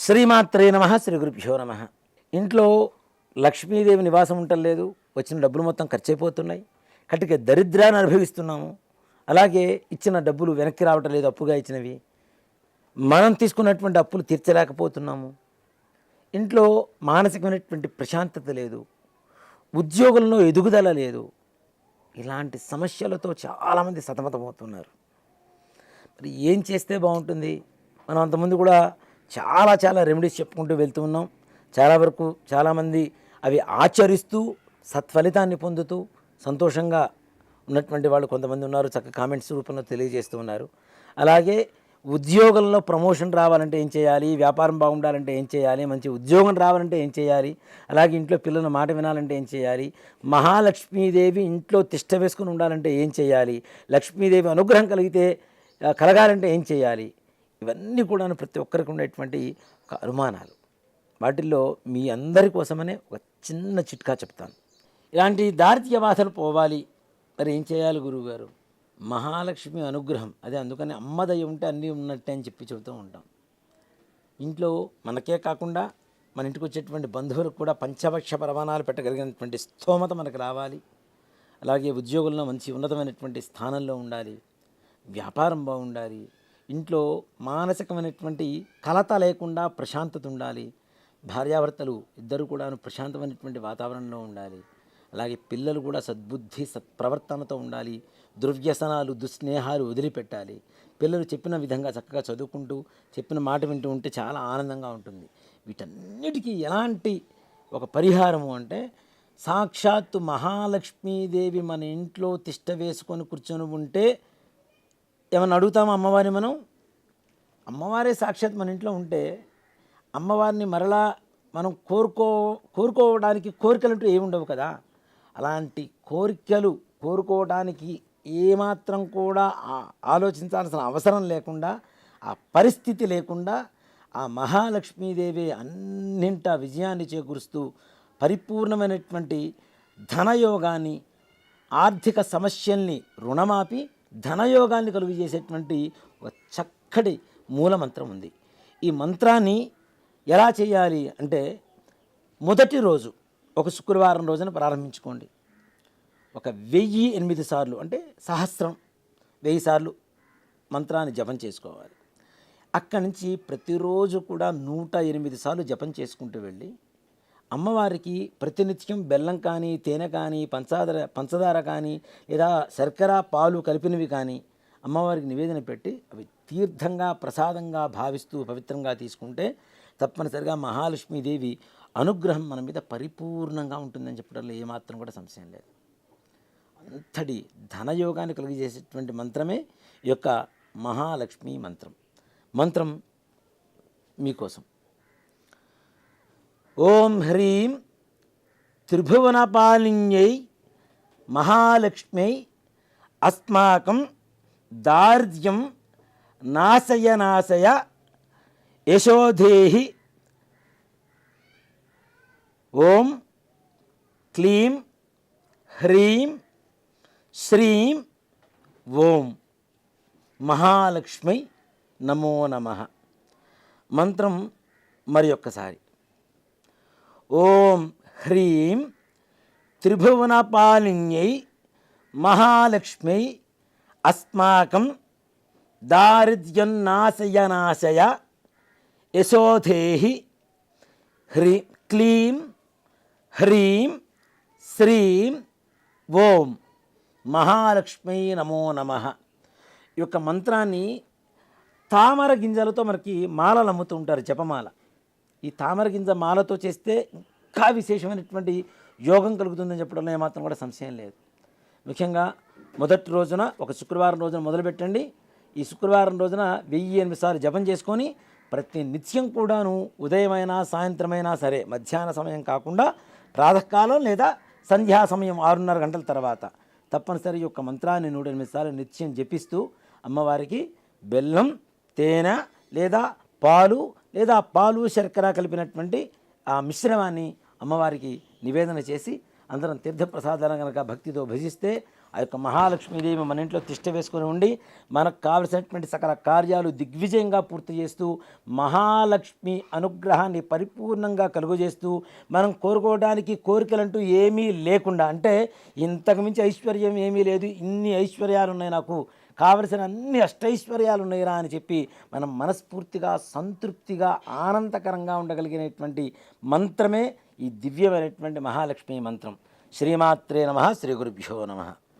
శ్రీమాత్రే నమ శ్రీ గురుభ్యో నమ. ఇంట్లో లక్ష్మీదేవి నివాసం ఉండలేదు వచ్చిన డబ్బులు మొత్తం ఖర్చు అయిపోతున్నాయి కటిక దరిద్రాన్ని అనుభవిస్తున్నాము. అలాగే ఇచ్చిన డబ్బులు వెనక్కి రావటం లేదు అప్పుగా ఇచ్చినవి. మనం తీసుకున్నటువంటి అప్పులు తీర్చలేకపోతున్నాము. ఇంట్లో మానసికమైనటువంటి ప్రశాంతత లేదు. ఉద్యోగంలో ఎదుగుదల లేదు. ఇలాంటి సమస్యలతో చాలామంది సతమతమవుతున్నారు. మరి ఏం చేస్తే బాగుంటుంది? మనం అంతకుముందు కూడా చాలా చాలా రెమెడీస్ చెప్పుకుంటూ వెళ్తూ ఉన్నాం. చాలా వరకు చాలామంది అవి ఆచరిస్తూ సత్ఫలితాన్ని పొందుతూ సంతోషంగా ఉన్నటువంటి వాళ్ళు కొంతమంది ఉన్నారు. చక్క కామెంట్స్ రూపంలో తెలియజేస్తూ ఉన్నారు. అలాగే ఉద్యోగంలో ప్రమోషన్ రావాలంటే ఏం చేయాలి? వ్యాపారం బాగుండాలంటే ఏం చేయాలి? మంచి ఉద్యోగం రావాలంటే ఏం చేయాలి? అలాగే ఇంట్లో పిల్లల మాట వినాలంటే ఏం చేయాలి? మహాలక్ష్మీదేవి ఇంట్లో తిష్ట వేసుకుని ఉండాలంటే ఏం చేయాలి? లక్ష్మీదేవి అనుగ్రహం కలిగితే కలగాలంటే ఏం చేయాలి? ఇవన్నీ కూడా ప్రతి ఒక్కరికి ఉండేటువంటి ఒక అనుమానాలు. వాటిల్లో మీ అందరి కోసమనే ఒక చిన్న చిట్కా చెప్తాను. ఇలాంటి దారితీయ బాధలు పోవాలి. మరి ఏం చేయాలి గురువుగారు? మహాలక్ష్మి అనుగ్రహం. అదే అందుకని అమ్మదయ్య ఉంటే అన్నీ ఉన్నట్టే అని చెప్పి చెబుతూ ఉంటాం. ఇంట్లో మనకే కాకుండా మన ఇంటికి వచ్చేటువంటి బంధువులకు కూడా పంచభక్ష ప్రమాణాలు పెట్టగలిగినటువంటి స్తోమత మనకు రావాలి. అలాగే ఉద్యోగంలో మంచి ఉన్నతమైనటువంటి స్థానంలో ఉండాలి. వ్యాపారం బాగుండాలి. ఇంట్లో మానసికమైనటువంటి కలత లేకుండా ప్రశాంతత ఉండాలి. భార్యాభర్తలు ఇద్దరు కూడాను ప్రశాంతమైనటువంటి వాతావరణంలో ఉండాలి. అలాగే పిల్లలు కూడా సద్బుద్ధి సత్ప్రవర్తనతో ఉండాలి. దుర్వ్యసనాలు దుస్నేహాలు వదిలిపెట్టాలి. పిల్లలు చెప్పిన విధంగా చక్కగా చదువుకుంటూ చెప్పిన మాట వింటూ ఉంటే చాలా ఆనందంగా ఉంటుంది. వీటన్నిటికీ ఎలాంటి ఒక పరిహారము అంటే సాక్షాత్తు మహాలక్ష్మీదేవి మన ఇంట్లో తిష్ట వేసుకొని కూర్చొని ఉంటే ఏమన్నా అడుగుతామా అమ్మవారిని మనం? అమ్మవారే సాక్షాత్ మన ఇంట్లో ఉంటే అమ్మవారిని మరలా మనం కోరుకో కోరుకోవడానికి కోరికలంటూ ఏమి ఉండవు కదా. అలాంటి కోరికలు కోరుకోవడానికి ఏమాత్రం కూడా ఆలోచించాల్సిన అవసరం లేకుండా ఆ పరిస్థితి లేకుండా ఆ మహాలక్ష్మీదేవి అన్నింట విజయాన్ని చేకూరుస్తూ పరిపూర్ణమైనటువంటి ధనయోగాన్ని ఆర్థిక సమస్యల్ని రుణమాపి ధనయోగాన్ని కలుగు చేసేటువంటి ఒక చక్కటి మూలమంత్రం ఉంది. ఈ మంత్రాన్ని ఎలా చేయాలి అంటే మొదటి రోజు ఒక శుక్రవారం రోజున ప్రారంభించుకోండి. ఒక వెయ్యి ఎనిమిది సార్లు అంటే సహస్రం వెయ్యి సార్లు మంత్రాన్ని జపం చేసుకోవాలి. అక్కడి నుంచి ప్రతిరోజు కూడా నూట ఎనిమిది సార్లు జపం చేసుకుంటూ వెళ్ళి అమ్మవారికి ప్రతినిత్యం బెల్లం కానీ తేనె కానీ పంచదార పంచదార కానీ లేదా శర్కర పాలు కలిపినవి కానీ అమ్మవారికి నివేదన పెట్టి అవి తీర్థంగా ప్రసాదంగా భావిస్తూ పవిత్రంగా తీసుకుంటే తప్పనిసరిగా మహాలక్ష్మీదేవి అనుగ్రహం మన మీద పరిపూర్ణంగా ఉంటుందని చెప్పడంలో ఏమాత్రం కూడా సంశయం లేదు. అంతటి ధనయోగాన్ని కలిగజేసేటువంటి మంత్రమే ఈ యొక్క మహాలక్ష్మి మంత్రం. మంత్రం మీకోసం. ఓం హ్రీం త్రిభువనపాలిన్యై మహాలక్ష్మై అస్మాకం దార్ఢ్యం నాశయ నాశయ యశోధేహి. ఓం క్లీం హ్రీం శ్రీం ఓం మహాలక్ష్మి నమో నమ. మంత్రం మరి ఒక్కసారి. ఓం హ్రీం త్రిభువనపాలిన్యై మహాలక్ష్మై అస్మాకం దారిద్ర్యన్నాశయనాశయ యశోధేహి హ్రీ క్లీం హ్రీం శ్రీం ఓం మహాలక్ష్మీ నమో నమ. ఈ యొక్క మంత్రాన్ని తామర గింజలతో మనకి మాలలు అమ్ముతూ ఉంటారు జపమాల. ఈ తామర గింజ మాలతో చేస్తే ఇంకా విశేషమైనటువంటి యోగం కలుగుతుందని చెప్పడంలో ఏమాత్రం కూడా సంశయం లేదు. ముఖ్యంగా మొదటి రోజున ఒక శుక్రవారం రోజున మొదలుపెట్టండి. ఈ శుక్రవారం రోజున వెయ్యి ఎనిమిది సార్లు జపం చేసుకొని ప్రతి నిత్యం కూడాను ఉదయమైనా సాయంత్రమైనా సరే మధ్యాహ్న సమయం కాకుండా ప్రాతకాలం లేదా సంధ్యా సమయం ఆరున్నర గంటల తర్వాత తప్పనిసరి యొక్క మంత్రాన్ని నూట ఎనిమిది సార్లు నిత్యం జపిస్తూ అమ్మవారికి బెల్లం తేనె లేదా పాలు లేదా పాలు శర్కర కలిపినటువంటి ఆ మిశ్రమాన్ని అమ్మవారికి నివేదన చేసి అందరం తీర్థప్రసాదాలను కనుక భక్తితో భజిస్తే ఆ యొక్క మహాలక్ష్మీదేవి మన ఇంట్లో తిష్ట వేసుకొని ఉండి మనకు కావలసినటువంటి సకల కార్యాలు దిగ్విజయంగా పూర్తి చేస్తూ మహాలక్ష్మి అనుగ్రహాన్ని పరిపూర్ణంగా కలుగజేస్తూ మనం కోరుకోవడానికి కోరికలంటూ ఏమీ లేకుండా అంటే ఇంతకు మించి ఐశ్వర్యం ఏమీ లేదు ఇన్ని ఐశ్వర్యాలు ఉన్నాయి నాకు కావలసిన అన్ని అష్టైశ్వర్యాలు ఉన్నాయిరా అని చెప్పి మనం మనస్ఫూర్తిగా సంతృప్తిగా ఆనందకరంగా ఉండగలిగినటువంటి మంత్రమే ఈ దివ్యమైనటువంటి మహాలక్ష్మి మంత్రం. శ్రీమాత్రే నమ శ్రీ గురుభ్యో నమ.